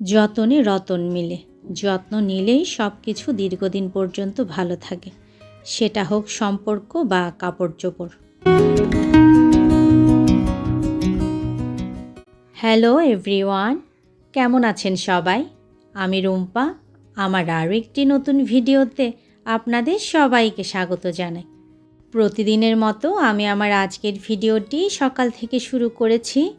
যতনে রতন মিলে, যত্ন নিলেই সব কিছু দীর্ঘদিন পর্যন্ত ভালো থাকে। সেটা হোক সম্পর্ক বা কাপড় চোপড়। হ্যালো এভরিওয়ান, কেমন আছেন সবাই? আমি রুম্পা, আমার আরও একটি নতুন ভিডিওতে আপনাদের সবাইকে স্বাগত জানাই। প্রতিদিনের মতো আমি আমার আজকের ভিডিওটি সকাল থেকে শুরু করেছি।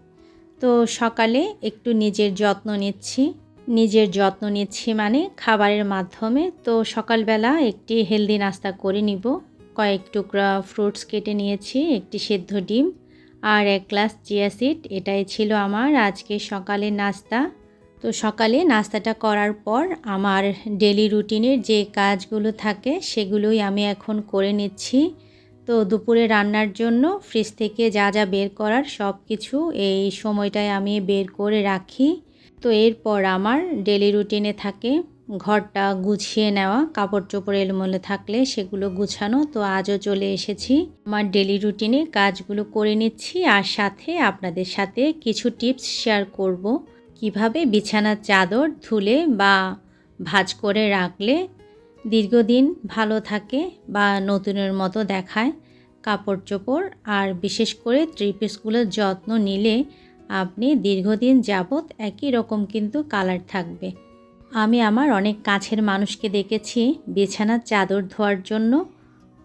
তো সকালে একটু নিজের যত্ন নিচ্ছি। নিজের যত্ন নিচ্ছি মানে খাবারের মাধ্যমে। তো সকালবেলা একটি হেলদি নাস্তা করে নিব। কয়েক টুকরা ফ্রুটস কেটে নিয়েছি, একটি সেদ্ধ ডিম আর এক গ্লাস চিয়া সিড। এটাই ছিল আমার আজকে সকালের নাস্তা। তো সকালে নাস্তাটা করার পর আমার ডেলি রুটিনের যে কাজগুলো থাকে সেগুলোই আমি এখন করে নিচ্ছি। তো দুপুরে রান্নার জন্য ফ্রিজ থেকে যা যা বের করার সব কিছু এই সময়টায় আমি বের করে রাখি। তো এরপর আমার ডেলি রুটিনে থাকে ঘরটা গুছিয়ে নেওয়া কাপড় চোপড় এলোমেলো থাকলে সেগুলো গুছানো। তো আজও চলে এসেছি, আমার ডেলি রুটিনে কাজগুলো করে নিচ্ছি আর সাথে আপনাদের সাথে কিছু টিপস শেয়ার করব। কীভাবে বিছানার চাদর ধুলে বা ভাজ করে রাখলে দীর্ঘদিন ভালো থাকে বা নতুনের মতো দেখায় কাপড় চোপড়, আর বিশেষ করে থ্রি পিসগুলোর যত্ন নিলে আপনি দীর্ঘদিন যাবৎ একই রকম কিন্তু কালার থাকবে। আমি আমার অনেক কাছের মানুষকে দেখেছি বিছানার চাদর ধোয়ার জন্য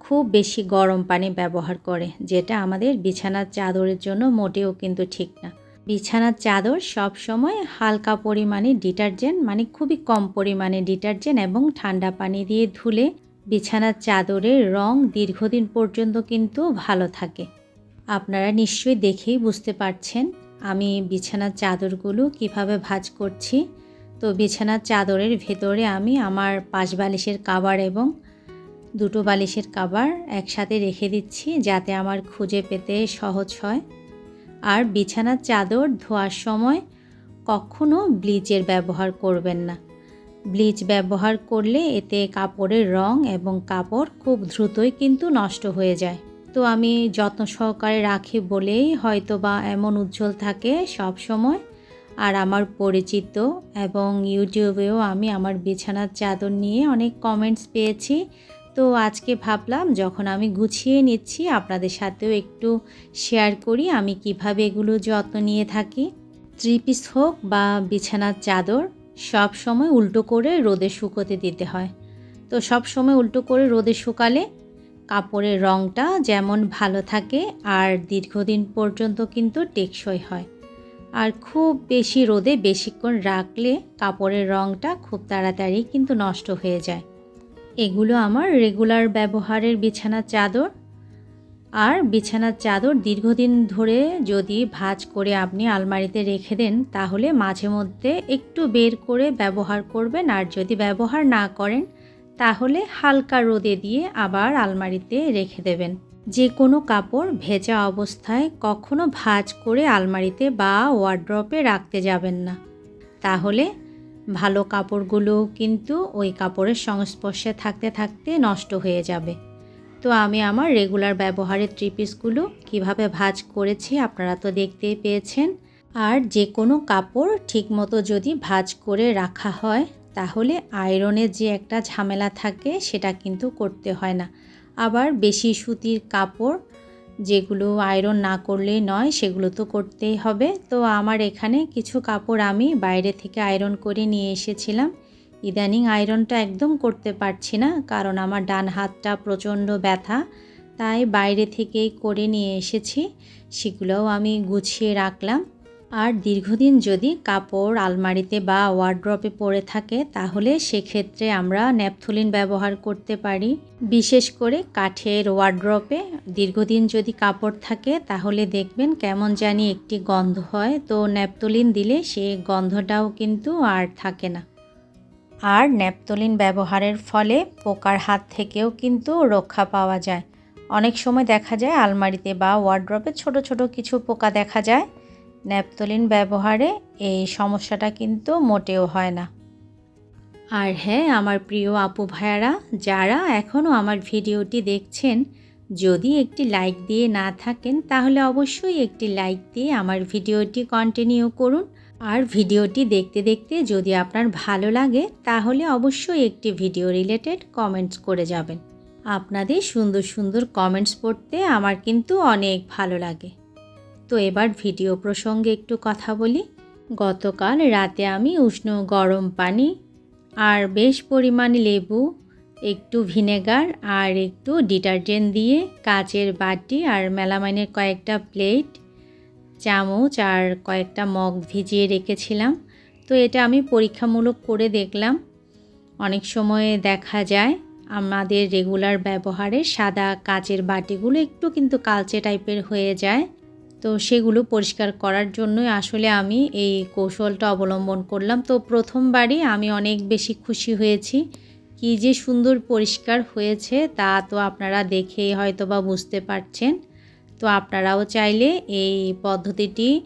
খুব বেশি গরম পানি ব্যবহার করে, যেটা আমাদের বিছানার চাদরের জন্য মোটেও কিন্তু ঠিক না। বিছানার চাদর সব সময় হালকা পরিমাণে ডিটারজেন্ট মানে খুবই কম পরিমাণে ডিটারজেন্ট এবং ঠান্ডা পানি দিয়ে ধুলে বিছানার চাদরের রং দীর্ঘদিন পর্যন্ত কিন্তু ভালো থাকে। আপনারা নিশ্চয়ই দেখেই বুঝতে পারছেন আমি বিছানার চাদরগুলো কীভাবে ভাজ করছি। তো বিছানার চাদরের ভেতরে আমি আমার পাঁচ বালিশের কাবার এবং দুটো বালিশের কাবার একসাথে রেখে দিচ্ছি যাতে আমার খুঁজে পেতে সহজ হয়। আর বিছানার চাদর ধোয়ার সময় কখনো ব্লিচের ব্যবহার করবেন না। ব্লিচ ব্যবহার করলে এতে কাপড়ের রং এবং কাপড় খুব দ্রুতই কিন্তু নষ্ট হয়ে যায়। তো আমি যত্ন সহকারে রাখি বলেই হয়তো বা এমন উজ্জ্বল থাকে সব সময়। আর আমার পরিচিত এবং ইউটিউবেও আমি আমার বিছানার চাদর নিয়ে অনেক কমেন্টস পেয়েছি। তো আজকে ভাবলাম যখন আমি গুছিয়ে নিচ্ছি আপনাদের সাথেও একটু শেয়ার করি আমি কীভাবে এগুলো যত্ন নিয়ে থাকি। থ্রি পিস হোক বা বিছানার চাদর, সব সময় উল্টো করে রোদে শুকোতে দিতে হয়। তো সব সময় উল্টো করে রোদে শুকালে কাপড়ের রঙটা যেমন ভালো থাকে আর দীর্ঘদিন পর্যন্ত কিন্তু টেকসই হয়। আর খুব বেশি রোদে বেশিক্ষণ রাখলে কাপড়ের রঙটা খুব তাড়াতাড়ি কিন্তু নষ্ট হয়ে যায়। এগুলো আমার রেগুলার ব্যবহারের বিছানার চাদর। আর বিছানার চাদর দীর্ঘদিন ধরে যদি ভাঁজ করে আপনি আলমারিতে রেখে দেন, তাহলে মাঝে মধ্যে একটু বের করে ব্যবহার করবেন। আর যদি ব্যবহার না করেন, তাহলে হালকা রোদে দিয়ে আবার আলমারিতে রেখে দেবেন। যে কোনো কাপড় ভেজা অবস্থায় কখনো ভাঁজ করে আলমারিতে বা ওয়ার্ড্রপে রাখতে যাবেন না। তাহলে ভালো কাপড়গুলো কিন্তু ওই কাপড়ের সংস্পর্শে থাকতে থাকতে নষ্ট হয়ে যাবে। তো আমি আমার রেগুলার ব্যবহারের থ্রি পিসগুলো কীভাবে ভাজ করেছি আপনারা তো দেখতেই পেয়েছেন। আর যে কোনো কাপড় ঠিকমতো যদি ভাজ করে রাখা হয়, তাহলে আয়রনের যে একটা ঝামেলা থাকে সেটা কিন্তু করতে হয় না। আবার বেশি সুতির কাপড় যেগুলো আয়রন না করলেই নয়, সেগুলো তো করতেই হবে। তো আমার এখানে কিছু কাপড় আমি বাইরে থেকে আয়রন করে নিয়ে এসেছিলাম। ইদানিং আয়রনটা একদম করতে পারছি না, কারণ আমার ডান হাতটা প্রচণ্ড ব্যথা। তাই বাইরে থেকেই করে নিয়ে এসেছি। সেগুলোও আমি গুছিয়ে রাখলাম। আর দীর্ঘদিন যদি কাপড় আলমারিতে বা ওয়ার্ড্রপে পড়ে থাকে, তাহলে সেক্ষেত্রে আমরা ন্যাপথলিন ব্যবহার করতে পারি। বিশেষ করে কাঠের ওয়ার্ড্রপে দীর্ঘদিন যদি কাপড় থাকে, তাহলে দেখবেন কেমন জানি একটি গন্ধ হয়। তো ন্যাপথলিন দিলে সে গন্ধটাও কিন্তু আর থাকে না। আর ন্যাপথলিন ব্যবহারের ফলে পোকার হাত থেকেও কিন্তু রক্ষা পাওয়া যায়। অনেক সময় দেখা যায় আলমারিতে বা ওয়ার্ড্রপে ছোট ছোট কিছু পোকা দেখা যায়। ন্যাপথলিন ব্যবহারে এই সমস্যাটা কিন্তু মোটেও হয় না। আর হ্যাঁ আমার প্রিয় আপু ভাইয়ারা, যারা এখনও আমার ভিডিওটি দেখছেন, যদি একটি লাইক দিয়ে না থাকেন, তাহলে অবশ্যই একটি লাইক দিয়ে আমার ভিডিওটি কন্টিনিউ করুন। আর ভিডিওটি দেখতে দেখতে যদি আপনার ভালো লাগে, তাহলে অবশ্যই একটি ভিডিও রিলেটেড কমেন্টস করে যাবেন। আপনাদের সুন্দর সুন্দর কমেন্টস পড়তে আমার কিন্তু অনেক ভালো লাগে। তো এবার ভিডিও প্রসঙ্গে একটু কথা বলি। গতকাল রাতে আমি উষ্ণ গরম পানি আর বেশ পরিমাণে লেবু, একটু ভিনেগার আর একটু ডিটারজেন্ট দিয়ে কাচের বাটি আর মেলামাইনের কয়েকটা প্লেট, চামচ আর কয়েকটা মগ ভিজিয়ে রেখেছিলাম। তো এটা আমি পরীক্ষামূলক করে দেখলাম। অনেক সময় দেখা যায় আমাদের রেগুলার ব্যবহারে সাদা কাচের বাটিগুলো একটু কিন্তু কালচে টাইপের হয়ে যায়। তো সেগুলো পরিষ্কার করার জন্যই আসলে আমি এই কৌশলটা অবলম্বন করলাম। তো প্রথমবারই আমি অনেক বেশি খুশি হয়েছি। কি যে সুন্দর পরিষ্কার হয়েছে তা তো আপনারা দেখেই হয়তো বা বুঝতে পারছেন। তো আপনারাও চাইলে এই পদ্ধতিটি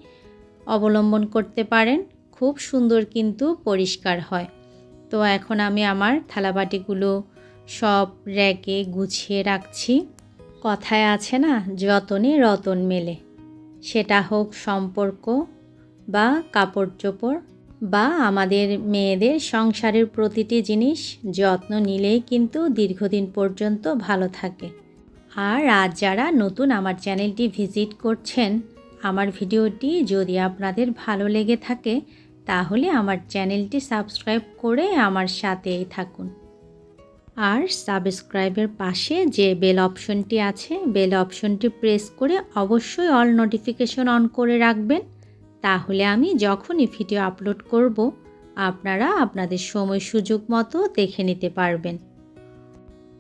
অবলম্বন করতে পারেন। খুব সুন্দর কিন্তু পরিষ্কার হয়। তো এখন আমি আমার থালাবাটিগুলো সব র্যাকে গুছিয়ে রাখছি। কথায় আছে না, যতনে রতন মেলে। সেটা হোক সম্পর্ক বা কাপড় চোপড় বা আমাদের মেয়েদের সংসারের প্রতিটি জিনিস যত্ন নিলেই কিন্তু দীর্ঘদিন পর্যন্ত ভালো থাকে। আর আজ যারা নতুন আমার চ্যানেলটি ভিজিট করছেন, আমার ভিডিওটি যদি আপনাদের ভালো লেগে থাকে, তাহলে আমার চ্যানেলটি সাবস্ক্রাইব করে আমার সাথেই থাকুন। আর সাবস্ক্রাইবের পাশে যে বেল অপশনটি আছে, বেল অপশনটি প্রেস করে অবশ্যই অল নোটিফিকেশন অন করে রাখবেন। তাহলে আমি যখনই ভিডিও আপলোড করব, আপনারা আপনাদের সময় সুযোগ মতো দেখে নিতে পারবেন।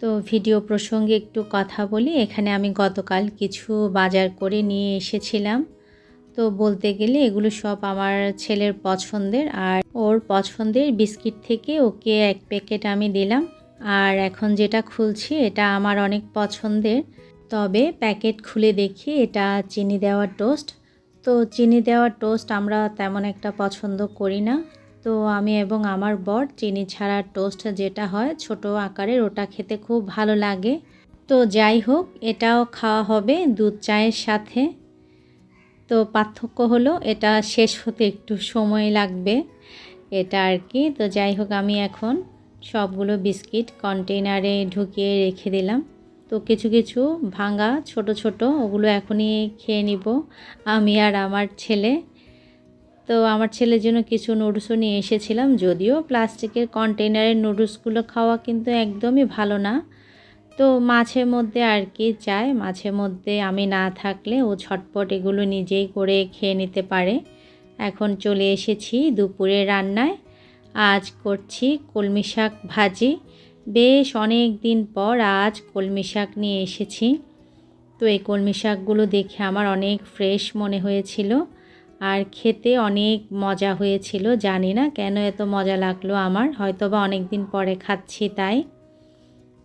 তো ভিডিও প্রসঙ্গে একটু কথা বলি, এখানে আমি গতকাল কিছু বাজার করে নিয়ে এসেছিলাম। তো বলতে গেলে এগুলো সব আমার ছেলের পছন্দের আর ওর পছন্দের বিস্কিট থেকে ওকে এক প্যাকেট আমি দিলাম। আর এখন যেটা খুলছি এটা আমার অনেক পছন্দের। তবে প্যাকেট খুলে দেখি, এটা চিনি দেওয়া টোস্ট। তো চিনি দেওয়া টোস্ট আমরা তেমন একটা পছন্দ করি না। তো আমি এবং আমার বর চিনি ছাড়া টোস্ট যেটা হয় ছোট আকারের, ওটা খেতে খুব ভালো লাগে। তো যাই হোক, এটাও খাওয়া হবে দুধ চায়ের সাথে। তো পার্থক্য হলো এটা শেষ হতে একটু সময় লাগবে, এটা আর কি। তো যাই হোক, আমি এখন সবগুলো বিস্কিট কন্টেনারে ঢুকিয়ে রেখে দিলাম। তো কিছু কিছু ভাঙা ছোট ছোট, ওগুলো এখনই খেয়ে নিব। আমি আর আমার ছেলে। তো আমার ছেলের জন্য কিছু নুডলসও নিয়ে এসেছিলাম, যদিও প্লাস্টিকের কন্টেনারের নুডলসগুলো খাওয়া কিন্তু একদমই ভালো না। তো মাঝে মধ্যে আর কি চায় মাঝে মধ্যে আমি না থাকলে ও ছটপট এগুলো নিজেই করে খেয়ে নিতে পারে। এখন চলে এসেছি দুপুরে রান্নায়। আজ করছি কলমি শাক ভাজি। বেশ অনেক দিন পর আজ কলমি শাক নিয়ে এসেছি। তো এই কলমি শাকগুলো দেখে আমার অনেক ফ্রেশ মনে হয়েছিল আর খেতে অনেক মজা হয়েছিল, জানি না কেন এত মজা লাগল আমার হয়তো বা অনেক দিন পরে খাচ্ছি তাই।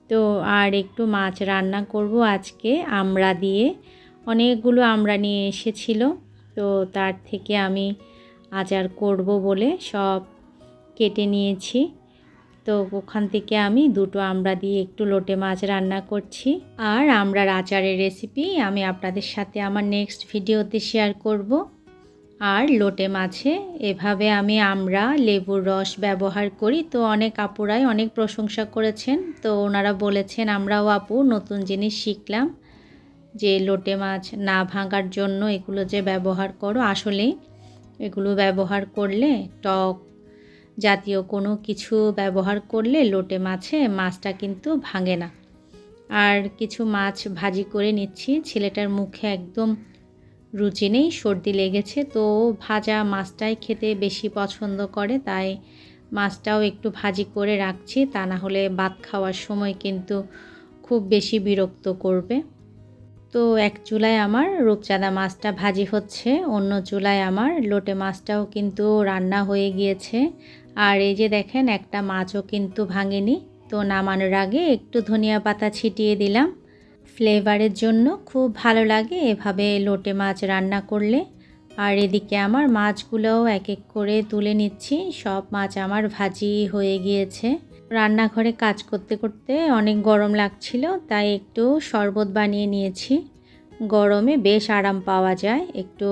তো আর একটু মাছ রান্না করব আজকে আমরা দিয়ে। অনেকগুলো আমড়া নিয়ে এসেছিল, তো তার থেকে আমি আচার করব বলে সব কেটে নিয়েছি। তো ওখান থেকে আমি দুটো আমড়া দিয়ে একটু লোটে মাছ রান্না করছি। আর আমড়ার আচারের রেসিপি আমি আপনাদের সাথে আমার নেক্সট ভিডিওতে শেয়ার করব। আর লোটে মাছে এভাবে আমি আমরা লেবুর রস ব্যবহার করি। তো অনেক আপুরাই অনেক প্রশংসা করেছেন। তো ওনারা বলেছেন, আমরাও আপু নতুন জিনিস শিখলাম যে লোটে মাছ না ভাঙার জন্য এগুলো যে ব্যবহার করো, আসলেই এগুলো ব্যবহার করলে টক জাতীয় কোনো কিছু ব্যবহার করলে লোটে মাছে মাছটা কিন্তু ভাঙে না। আর কিছু মাছ ভাজি করে নিচ্ছি, ছেলেটার মুখে একদম রুচি নেই, সর্দি লেগেছে, তো ভাজা মাছটাই খেতে বেশি পছন্দ করে, তাই মাছটাও একটু ভাজি করে রাখছি, তা না হলে ভাত খাওয়ার সময় কিন্তু খুব বেশি বিরক্ত করবে। তো এক চুলায় আমার রূপচাঁদা মাছটা ভাজি হচ্ছে, অন্য চুলায় আমার লোটে মাছটাও কিন্তু রান্না হয়ে গিয়েছে। আর এই যে দেখেন, একটা মাছও কিন্তু ভাঙেনি। তো নামানোর আগে একটু ধনিয়া পাতা ছিটিয়ে দিলাম। ফ্লেভারের জন্য খুব ভালো লাগে এভাবে লোটে মাছ রান্না করলে। আর এদিকে আমার মাছগুলোও এক এক করে তুলে নিচ্ছি, সব মাছ আমার ভাজি হয়ে গিয়েছে। রান্নাঘরে কাজ করতে করতে অনেক গরম লাগছিল, তাই একটু শরবত বানিয়ে নিয়েছি। গরমে বেশ আরাম পাওয়া যায় একটু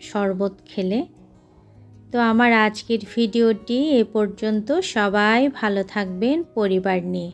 শরবত খেলে। তো আমার আজকের ভিডিওটি এ পর্যন্ত। সবাই ভালো থাকবেন, পরিবার নিয়ে।